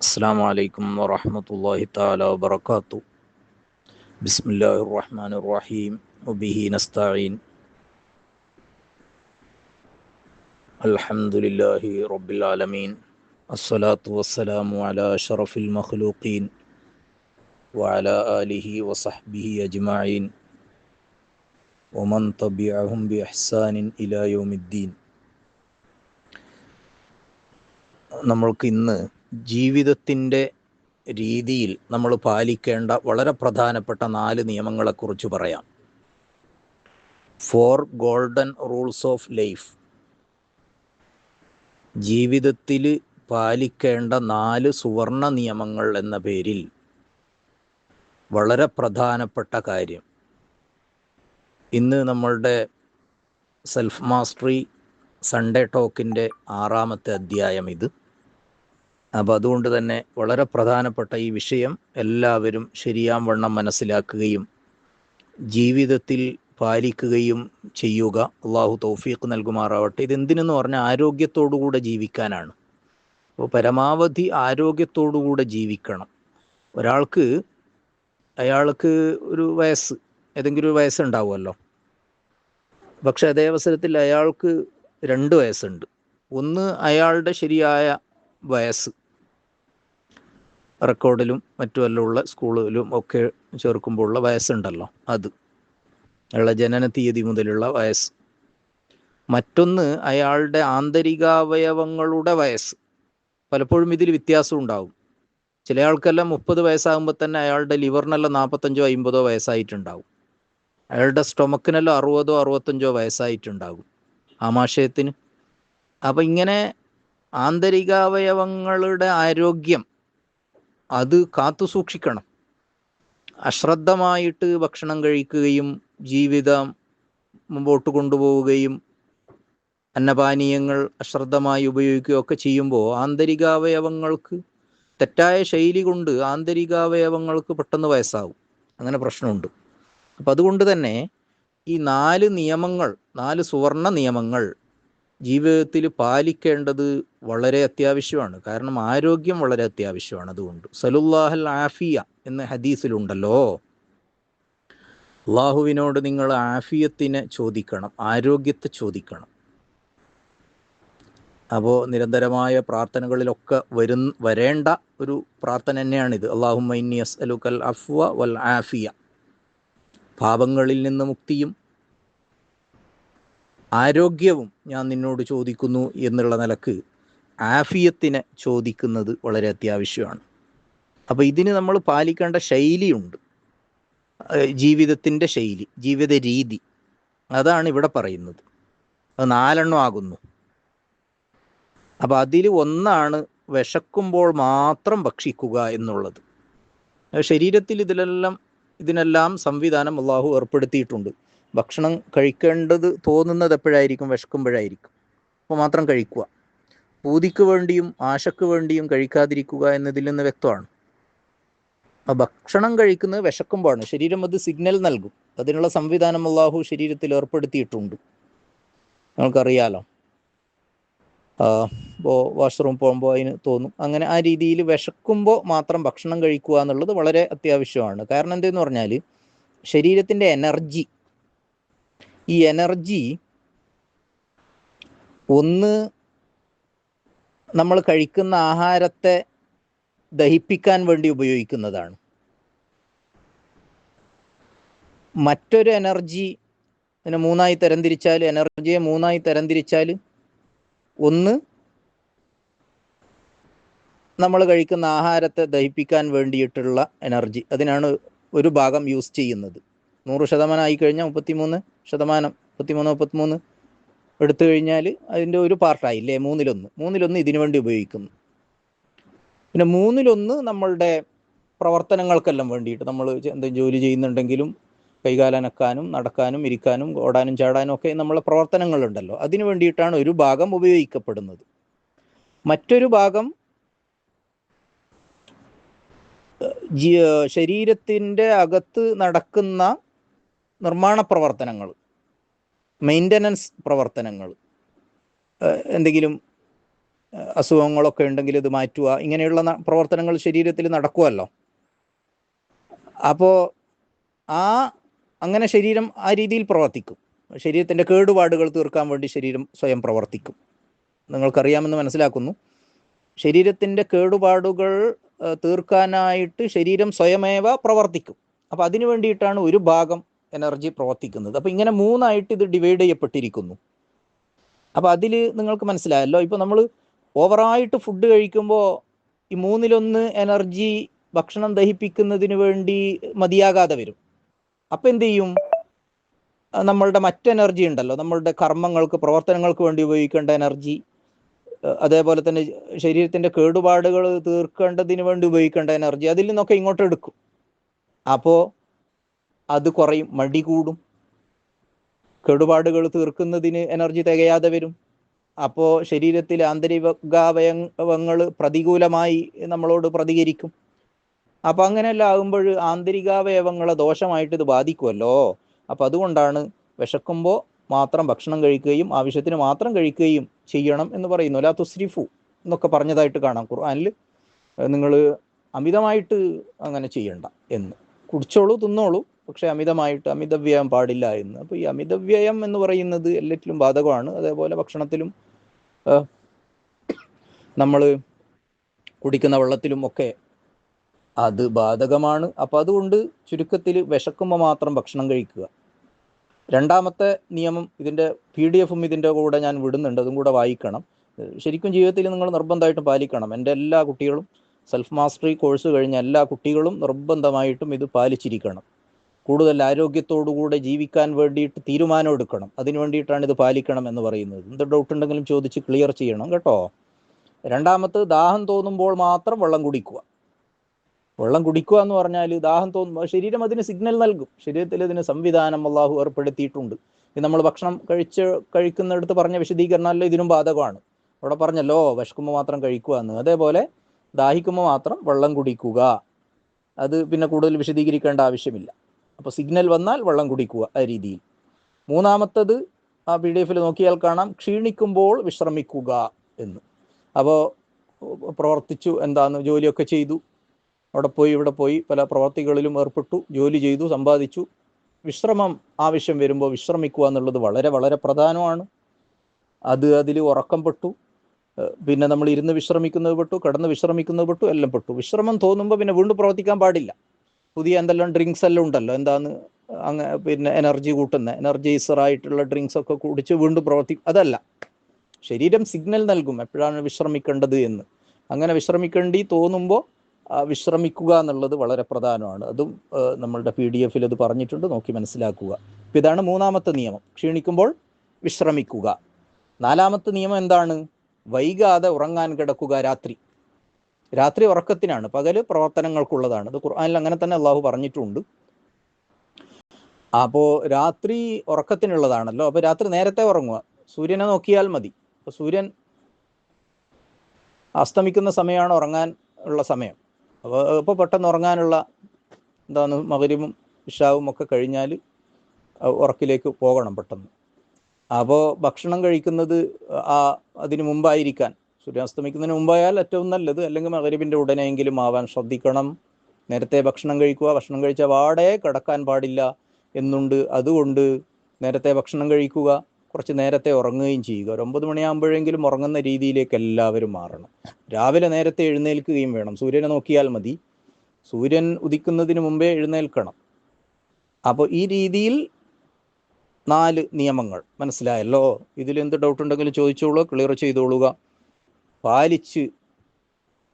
السلام عليكم ورحمة الله تعالى وبركاته بسم الله الرحمن الرحيم وبه نستعين الحمد لله رب العالمين الصلاة والسلام على أشرف المخلوقين وعلى آله وصحبه أجمعين ومن تبعهم بإحسان إلى يوم الدين നമ്മൾക്ക് ഇന്ന് ജീവിതത്തിന്റെ രീതിയിൽ നമ്മൾ പാലിക്കേണ്ട വളരെ പ്രധാനപ്പെട്ട നാല് നിയമങ്ങളെക്കുറിച്ച് പറയാം. Four golden rules of life ജീവിതത്തിൽ പാലിക്കേണ്ട നാല് സുവർണ നിയമങ്ങൾ എന്ന പേരിൽ വളരെ പ്രധാനപ്പെട്ട കാര്യം. ഇന്ന് നമ്മളുടെ സെൽഫ് മാസ്റ്ററി സൺഡേ ടോക്കിന്റെ ആറാമത്തെ അധ്യായം ഇത്. അപ്പോൾ അതുകൊണ്ട് തന്നെ വളരെ പ്രധാനപ്പെട്ട ഈ വിഷയം എല്ലാവരും ശരിയാം വണ്ണം മനസ്സിലാക്കുകയും ജീവിതത്തിൽ പാലിക്കുകയും ചെയ്യുക. അള്ളാഹു തൗഫീഖ് നൽകുമാറാവട്ടെ. ഇതെന്തിനെന്ന് പറഞ്ഞാൽ ആരോഗ്യത്തോടുകൂടെ ജീവിക്കാനാണ്. അപ്പോൾ പരമാവധി ആരോഗ്യത്തോടുകൂടെ ജീവിക്കണം. ഒരാൾക്ക് അയാൾക്ക് ഒരു വയസ്സ് ഏതെങ്കിലും ഒരു വയസ്സുണ്ടാവുമല്ലോ. പക്ഷെ അതേ അവസരത്തിൽ അയാൾക്ക് രണ്ട് വയസ്സുണ്ട്. ഒന്ന് അയാളുടെ ശരിയായ വയസ്സ്. റെക്കോർഡിലും മറ്റുമെല്ലാം ഉള്ള സ്കൂളിലും ഒക്കെ ചേർക്കുമ്പോഴുള്ള വയസ്സുണ്ടല്ലോ അത്. അയാളുടെ ജനന തീയതി മുതലുള്ള വയസ്സ്. മറ്റൊന്ന് അയാളുടെ ആന്തരികാവയവങ്ങളുടെ വയസ്സ്. പലപ്പോഴും ഇതിൽ വ്യത്യാസം ഉണ്ടാവും. ചില ആൾക്കെല്ലാം മുപ്പത് വയസ്സാകുമ്പോൾ തന്നെ അയാളുടെ ലിവറിനെല്ലാം നാൽപ്പത്തഞ്ചോ അമ്പതോ വയസ്സായിട്ടുണ്ടാവും. അയാളുടെ സ്റ്റൊമക്കിനെല്ലാം അറുപതോ അറുപത്തഞ്ചോ വയസ്സായിട്ടുണ്ടാകും ആമാശയത്തിന്. അപ്പം ഇങ്ങനെ ആന്തരികാവയവങ്ങളുടെ ആരോഗ്യം അത് കാത്തു സൂക്ഷിക്കണം. അശ്രദ്ധമായിട്ട് ഭക്ഷണം കഴിക്കുകയും ജീവിതം മുമ്പോട്ട് കൊണ്ടുപോവുകയും അന്നപാനീയങ്ങൾ അശ്രദ്ധമായി ഉപയോഗിക്കുകയും ഒക്കെ ചെയ്യുമ്പോൾ ആന്തരികാവയവങ്ങൾക്ക് തെറ്റായ ശൈലി കൊണ്ട് ആന്തരികാവയവങ്ങൾക്ക് പെട്ടെന്ന് വയസ്സാവും. അങ്ങനെ പ്രശ്നമുണ്ട്. അപ്പം അതുകൊണ്ട് തന്നെ ഈ നാല് നിയമങ്ങൾ നാല് സുവർണ നിയമങ്ങൾ ജീവിതത്തിൽ പാലിക്കേണ്ടത് വളരെ അത്യാവശ്യമാണ്. കാരണം ആരോഗ്യം വളരെ അത്യാവശ്യമാണ് അതുകൊണ്ട്. സലുല്ലാഹൽ ആഫിയ എന്ന ഹദീസിലുണ്ടല്ലോ. അള്ളാഹുവിനോട് നിങ്ങൾ ആഫിയത്തിനെ ചോദിക്കണം ആരോഗ്യത്തെ ചോദിക്കണം. അപ്പോൾ നിരന്തരമായ പ്രാർത്ഥനകളിലൊക്കെ വരും വരേണ്ട ഒരു പ്രാർത്ഥന തന്നെയാണിത്. അള്ളാഹുമൈനി അസ്അലുക്കൽ അഫ്വ വൽ ആഫിയ. പാപങ്ങളിൽ നിന്ന് മുക്തിയും ആരോഗ്യവും ഞാൻ നിന്നോട് ചോദിക്കുന്നു എന്നുള്ള നിലയ്ക്ക് ആഫിയത്തിനെ ചോദിക്കുന്നത് വളരെ അത്യാവശ്യമാണ്. അപ്പോൾ ഇതിന് നമ്മൾ പാലിക്കേണ്ട ശൈലിയുണ്ട്. ജീവിതത്തിന്റെ ശൈലി ജീവിത രീതി. അതാണ് ഇവിടെ പറയുന്നത്. അത് നാലെണ്ണം ആകുന്നു. അപ്പം അതിൽ ഒന്നാണ് വിശക്കുമ്പോൾ മാത്രം ഭക്ഷിക്കുക എന്നുള്ളത്. ശരീരത്തിൽ ഇതിലെല്ലാം ഇതിനെല്ലാം സംവിധാനം അള്ളാഹു ഏർപ്പെടുത്തിയിട്ടുണ്ട്. ഭക്ഷണം കഴിക്കേണ്ടത് തോന്നുന്നത് എപ്പോഴായിരിക്കും? വിശക്കുമ്പോഴായിരിക്കും. അപ്പോൾ മാത്രം കഴിക്കുക. പൂതിക്ക് വേണ്ടിയും ആശക്ക് വേണ്ടിയും കഴിക്കാതിരിക്കുക എന്നതിൽ നിന്ന് വ്യക്തമാണ്. അപ്പോൾ ഭക്ഷണം കഴിക്കുന്നത് വിശക്കുമ്പോഴാണ്. ശരീരം അത് സിഗ്നൽ നൽകും. അതിനുള്ള സംവിധാനം അള്ളാഹു ശരീരത്തിൽ ഏർപ്പെടുത്തിയിട്ടുണ്ട്. നമുക്കറിയാലോ ഇപ്പോൾ വാഷ്റൂം പോകുമ്പോൾ അതിന് തോന്നും. അങ്ങനെ ആ രീതിയിൽ വിശക്കുമ്പോൾ മാത്രം ഭക്ഷണം കഴിക്കുക എന്നുള്ളത് വളരെ അത്യാവശ്യമാണ്. കാരണം എന്തെന്ന് പറഞ്ഞാൽ ശരീരത്തിന്റെ എനർജി ഈ എനർജി ഒന്ന് നമ്മൾ കഴിക്കുന്ന ആഹാരത്തെ ദഹിപ്പിക്കാൻ വേണ്ടി ഉപയോഗിക്കുന്നതാണ്. മറ്റൊരു എനർജി അതിനെ മൂന്നായി തരംതിരിച്ചാൽ എനർജിയെ മൂന്നായി തരംതിരിച്ചാൽ ഒന്ന് നമ്മൾ കഴിക്കുന്ന ആഹാരത്തെ ദഹിപ്പിക്കാൻ വേണ്ടിയിട്ടുള്ള എനർജി. അതിനാണ് ഒരു ഭാഗം യൂസ് ചെയ്യുന്നത്. നൂറ് ശതമാനം ആയി കഴിഞ്ഞാൽ മുപ്പത്തിമൂന്ന് ശതമാനം മുപ്പത്തിമൂന്ന് മുപ്പത്തിമൂന്ന് എടുത്തു കഴിഞ്ഞാൽ അതിന്റെ ഒരു പാർട്ടായില്ലേ? മൂന്നിലൊന്ന്. മൂന്നിലൊന്ന് ഇതിനു വേണ്ടി ഉപയോഗിക്കുന്നു. പിന്നെ മൂന്നിലൊന്ന് നമ്മളുടെ പ്രവർത്തനങ്ങൾക്കെല്ലാം വേണ്ടിയിട്ട് നമ്മൾ എന്തെങ്കിലും ജോലി ചെയ്യുന്നുണ്ടെങ്കിലും കൈകാലനക്കാനും നടക്കാനും ഇരിക്കാനും ഓടാനും ചാടാനും ഒക്കെ നമ്മളെ പ്രവർത്തനങ്ങളുണ്ടല്ലോ. അതിനു വേണ്ടിയിട്ടാണ് ഒരു ഭാഗം ഉപയോഗിക്കപ്പെടുന്നത്. മറ്റൊരു ഭാഗം ശരീരത്തിന്റെ അകത്ത് നടക്കുന്ന നിർമ്മാണ പ്രവർത്തനങ്ങൾ മെയിന്റനൻസ് പ്രവർത്തനങ്ങൾ എന്തെങ്കിലും അസുഖങ്ങളൊക്കെ ഉണ്ടെങ്കിൽ ഇത് മാറ്റുക ഇങ്ങനെയുള്ള പ്രവർത്തനങ്ങൾ ശരീരത്തിൽ നടക്കുമല്ലോ അപ്പോൾ ആ അങ്ങനെ ശരീരം ആ രീതിയിൽ പ്രവർത്തിക്കും. ശരീരത്തിന്റെ കേടുപാടുകൾ തീർക്കാൻ വേണ്ടി ശരീരം സ്വയം പ്രവർത്തിക്കും. നിങ്ങൾക്കറിയാമെന്ന് മനസ്സിലാക്കുന്നു. ശരീരത്തിന്റെ കേടുപാടുകൾ തീർക്കാനായിട്ട് ശരീരം സ്വയമേവ പ്രവർത്തിക്കും. അപ്പോൾ അതിനു വേണ്ടിയിട്ടാണ് ഒരു ഭാഗം എനർജി പ്രവർത്തിക്കുന്നത്. അപ്പോൾ ഇങ്ങനെ മൂന്നായിട്ട് ഇത് ഡിവൈഡ് ചെയ്യപ്പെട്ടിരിക്കുന്നു. അപ്പോൾ അതിൽ നിങ്ങൾക്ക് മനസ്സിലായല്ലോ ഇപ്പോൾ നമ്മൾ ഓവറായിട്ട് ഫുഡ് കഴിക്കുമ്പോൾ ഈ മൂന്നിലൊന്ന് എനർജി ഭക്ഷണം ദഹിപ്പിക്കുന്നതിന് വേണ്ടി മതിയാകാതെ വരും. അപ്പം എന്ത് ചെയ്യും? നമ്മളുടെ മറ്റ് എനർജി ഉണ്ടല്ലോ നമ്മളുടെ കർമ്മങ്ങൾക്ക് പ്രവർത്തനങ്ങൾക്ക് വേണ്ടി ഉപയോഗിക്കേണ്ട എനർജി അതേപോലെ തന്നെ ശരീരത്തിന്റെ കേടുപാടുകൾ തീർക്കേണ്ടതിന് വേണ്ടി ഉപയോഗിക്കേണ്ട എനർജി അതിൽ നിന്നൊക്കെ ഇങ്ങോട്ട് എടുക്കും. അപ്പോൾ അത് കുറയും മടി കൂടും. കേടുപാടുകൾ തീർക്കുന്നതിന് എനർജി തികയാതെ വരും. അപ്പോൾ ശരീരത്തിലെ ആന്തരികാവയവങ്ങൾ പ്രതികൂലമായി നമ്മളോട് പ്രതികരിക്കും. അപ്പൊ അങ്ങനെയെല്ലാം ആകുമ്പോൾ ആന്തരികാവയവങ്ങളെ ദോഷമായിട്ട് ഇത് ബാധിക്കുമല്ലോ. അപ്പൊ അതുകൊണ്ടാണ് വിശക്കുമ്പോൾ മാത്രം ഭക്ഷണം കഴിക്കുകയും ആവശ്യത്തിന് മാത്രം കഴിക്കുകയും ചെയ്യണം എന്ന് പറയുന്നു അല്ല തുസ്രിഫു എന്നൊക്കെ പറഞ്ഞതായിട്ട് കാണാം ഖുർആനിൽ നിങ്ങൾ അമിതമായിട്ട് അങ്ങനെ ചെയ്യണ്ട എന്ന്. കുടിച്ചോളൂ തിന്നോളൂ. പക്ഷെ അമിതമായിട്ട് അമിതവ്യയം പാടില്ല എന്ന്. അപ്പോൾ ഈ അമിതവ്യയം എന്ന് പറയുന്നത് എല്ലാറ്റിലും ബാധകമാണ്. അതേപോലെ ഭക്ഷണത്തിലും നമ്മൾ കുടിക്കുന്ന വെള്ളത്തിലും ഒക്കെ അത് ബാധകമാണ്. അപ്പം അതുകൊണ്ട് ചുരുക്കത്തിൽ വിശക്കുമ്പോൾ മാത്രം ഭക്ഷണം കഴിക്കുക. രണ്ടാമത്തെ നിയമം ഇതിന്റെ പി ഡി എഫും ഇതിന്റെ കൂടെ ഞാൻ വിടുന്നുണ്ട്. അതും കൂടെ വായിക്കണം. ശരിക്കും ജീവിതത്തിൽ നിങ്ങൾ നിർബന്ധമായിട്ടും പാലിക്കണം. എന്റെ എല്ലാ കുട്ടികളും സെൽഫ് മാസ്റ്ററി കോഴ്സ് കഴിഞ്ഞ എല്ലാ കുട്ടികളും നിർബന്ധമായിട്ടും ഇത് പാലിച്ചിരിക്കണം. കൂടുതൽ ആരോഗ്യത്തോടുകൂടെ ജീവിക്കാൻ വേണ്ടിയിട്ട് തീരുമാനം എടുക്കണം. അതിനു വേണ്ടിയിട്ടാണ് ഇത് പാലിക്കണം എന്ന് പറയുന്നത്. എന്ത് ഡൗട്ട് ഉണ്ടെങ്കിലും ചോദിച്ച് ക്ലിയർ ചെയ്യണം കേട്ടോ. രണ്ടാമത് ദാഹം തോന്നുമ്പോൾ മാത്രം വെള്ളം കുടിക്കുക. വെള്ളം കുടിക്കുക എന്ന് പറഞ്ഞാൽ ദാഹം തോന്നുമ്പോൾ ശരീരം അതിന് സിഗ്നൽ നൽകും. ശരീരത്തിൽ ഇതിന് സംവിധാനം അള്ളാഹു ഏർപ്പെടുത്തിയിട്ടുണ്ട്. ഇത് നമ്മൾ ഭക്ഷണം കഴിച്ച് കഴിക്കുന്നിടത്ത് പറഞ്ഞ വിശദീകരണമല്ലോ ഇതിനും ബാധകമാണ്. അവിടെ പറഞ്ഞല്ലോ വിശക്കുമ്പോൾ മാത്രം കഴിക്കുക എന്ന്. അതേപോലെ ദാഹിക്കുമ്പോൾ മാത്രം വെള്ളം കുടിക്കുക. അത് പിന്നെ കൂടുതൽ വിശദീകരിക്കേണ്ട ആവശ്യമില്ല. അപ്പോൾ സിഗ്നൽ വന്നാൽ വെള്ളം കുടിക്കുക ആ രീതിയിൽ. മൂന്നാമത്തത് ആ പി ഡി എഫിൽ നോക്കിയാൽ കാണാം ക്ഷീണിക്കുമ്പോൾ വിശ്രമിക്കുക എന്ന്. അപ്പോൾ പ്രവർത്തിച്ചു എന്താന്ന് ജോലിയൊക്കെ ചെയ്തു. അവിടെ പോയി ഇവിടെ പോയി പല പ്രവർത്തികളിലും ഏർപ്പെട്ടു ജോലി ചെയ്തു സമ്പാദിച്ചു. വിശ്രമം ആവശ്യം വരുമ്പോൾ വിശ്രമിക്കുക എന്നുള്ളത് വളരെ വളരെ പ്രധാനമാണ്. അത് അതിൽ ഉറക്കം പെട്ടു. പിന്നെ നമ്മൾ ഇരുന്ന് വിശ്രമിക്കുന്നത് പെട്ടു കിടന്ന് വിശ്രമിക്കുന്നത് പെട്ടു എല്ലാം പെട്ടു. വിശ്രമം തോന്നുമ്പോൾ പിന്നെ വീണ്ടും പ്രവർത്തിക്കാൻ പാടില്ല. പുതിയ എന്തെല്ലാം ഡ്രിങ്ക്സ് എല്ലാം ഉണ്ടല്ലോ? എന്താന്ന് അങ്ങ് പിന്നെ എനർജി കൂട്ടുന്ന. എനർജൈസർ ആയിട്ടുള്ള ഡ്രിങ്ക്സ് ഒക്കെ കുടിച്ച് വീണ്ടും പ്രവർത്തി അതല്ല. ശരീരം സിഗ്നൽ നൽകും. എപ്പോഴാണ് വിശ്രമിക്കേണ്ടത് എന്ന്. അങ്ങനെ വിശ്രമിക്കേണ്ടി തോന്നുമ്പോൾ വിശ്രമിക്കുക എന്നുള്ളത് വളരെ പ്രധാനമാണ്. അതും നമ്മളുടെ പി ഡി എഫിൽ അത് പറഞ്ഞിട്ടുണ്ട്. നോക്കി മനസ്സിലാക്കുക. അപ്പം ഇതാണ് മൂന്നാമത്തെ നിയമം. ക്ഷീണിക്കുമ്പോൾ വിശ്രമിക്കുക. നാലാമത്തെ നിയമം എന്താണ്? വൈകാതെ ഉറങ്ങാൻ കിടക്കുക രാത്രി. രാത്രി ഉറക്കത്തിനാണ് പകൽ പ്രവർത്തനങ്ങൾക്കുള്ളതാണ്. അത് ഖുർആനിൽ അങ്ങനെ തന്നെ അള്ളാഹു പറഞ്ഞിട്ടുണ്ട്. അപ്പോൾ രാത്രി ഉറക്കത്തിനുള്ളതാണല്ലോ. അപ്പോൾ രാത്രി നേരത്തെ ഉറങ്ങുക. സൂര്യനെ നോക്കിയാൽ മതി. അപ്പോൾ സൂര്യൻ അസ്തമിക്കുന്ന സമയമാണ് ഉറങ്ങാൻ ഉള്ള സമയം. അപ്പോൾ ഇപ്പോൾ പെട്ടെന്ന് ഉറങ്ങാനുള്ള എന്താണ് മകരിവും ഇഷാവും ഒക്കെ കഴിഞ്ഞാൽ ഉറക്കിലേക്ക് പോകണം പെട്ടെന്ന്. അപ്പോൾ ഭക്ഷണം കഴിക്കുന്നത് ആ അതിന് മുമ്പായിരിക്കാൻ സൂര്യാസ്തമിക്കുന്നതിന് മുമ്പായാൽ ഏറ്റവും നല്ലത് അല്ലെങ്കിൽ മകരിവിന്റെ ഉടനെയെങ്കിലും ആവാൻ ശ്രദ്ധിക്കണം. നേരത്തെ ഭക്ഷണം കഴിക്കുക ഭക്ഷണം കഴിച്ച വാടേ കിടക്കാൻ പാടില്ല എന്നുണ്ട്. അതുകൊണ്ട് നേരത്തെ ഭക്ഷണം കഴിക്കുക കുറച്ച് നേരത്തെ ഉറങ്ങുകയും ചെയ്യുക. ഒരു ഒമ്പത് മണിയാകുമ്പോഴെങ്കിലും ഉറങ്ങുന്ന രീതിയിലേക്ക് എല്ലാവരും മാറണം. രാവിലെ നേരത്തെ എഴുന്നേൽക്കുകയും വേണം. സൂര്യനെ നോക്കിയാൽ മതി. സൂര്യൻ ഉദിക്കുന്നതിന് മുമ്പേ എഴുന്നേൽക്കണം. അപ്പോൾ ഈ രീതിയിൽ നാല് നിയമങ്ങൾ മനസ്സിലായല്ലോ? ഇതിൽ എന്ത് ഡൗട്ട് ഉണ്ടെങ്കിലും ചോദിച്ചോളൂ ക്ലിയർ ചെയ്തോളുക. പാലിച്ച്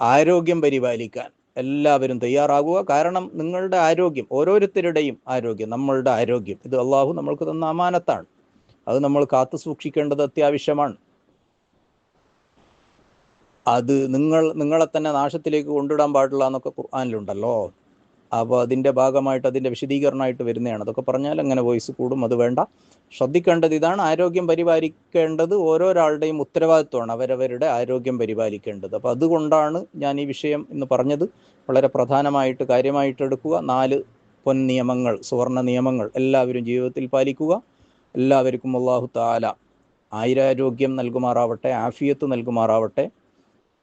ആരോഗ്യം പരിപാലിക്കാൻ എല്ലാവരും തയ്യാറാകുക. കാരണം നിങ്ങളുടെ ആരോഗ്യം ഓരോരുത്തരുടെയും ആരോഗ്യം നമ്മളുടെ ആരോഗ്യം. ഇത് അള്ളാഹു നമ്മൾക്ക് തന്ന അമാനത്താണ്. അത് നമ്മൾ കാത്തു സൂക്ഷിക്കേണ്ടത് അത്യാവശ്യമാണ്. അത് നിങ്ങൾ നിങ്ങളെ തന്നെ നാശത്തിലേക്ക് കൊണ്ടിടാൻ പാടില്ല എന്നൊക്കെ ഖുർആാനിലുണ്ടല്ലോ. അപ്പോൾ അതിന്റെ ഭാഗമായിട്ട് അതിന്റെ വിശദീകരണമായിട്ട് വരുന്നതാണ്. അതൊക്കെ പറഞ്ഞാൽ അങ്ങനെ വോയിസ് കൂടും അത് വേണ്ട. ശ്രദ്ധിക്കേണ്ടത് ഇതാണ് ആരോഗ്യം പരിപാലിക്കേണ്ടത് ഓരോരാളുടെയും ഉത്തരവാദിത്വമാണ് അവരവരുടെ ആരോഗ്യം പരിപാലിക്കേണ്ടത്. അപ്പോൾ അതുകൊണ്ടാണ് ഞാൻ ഈ വിഷയം ഇന്ന് പറഞ്ഞത്. വളരെ പ്രധാനമായിട്ട് കാര്യമായിട്ട് എടുക്കുക. നാല് പൊൻ നിയമങ്ങൾ സുവർണ നിയമങ്ങൾ എല്ലാവരും ജീവിതത്തിൽ പാലിക്കുക. എല്ലാവർക്കും അള്ളാഹു താല ആയിരാരോഗ്യം നൽകുമാറാവട്ടെ ആഫിയത്ത് നൽകുമാറാവട്ടെ.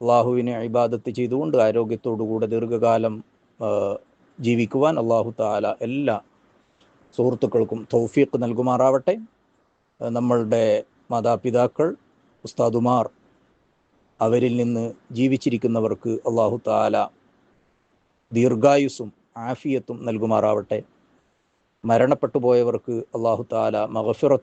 അള്ളാഹുവിനെ ഇബാദത്ത് ചെയ്തുകൊണ്ട് ആരോഗ്യത്തോടുകൂടെ ദീർഘകാലം ജീവിക്കുവാൻ അള്ളാഹു താല എല്ലാ സുഹൃത്തുക്കൾക്കും തൗഫീഖ് നൽകുമാറാവട്ടെ. നമ്മളുടെ മാതാപിതാക്കൾ ഉസ്താദുമാർ അവരിൽ നിന്ന് ജീവിച്ചിരിക്കുന്നവർക്ക് അള്ളാഹു താല ദീർഘായുസ്സും ആഫിയത്തും നൽകുമാറാവട്ടെ. മരണപ്പെട്ടു പോയവർക്ക് അള്ളാഹു താല മഗഫിറത്ത്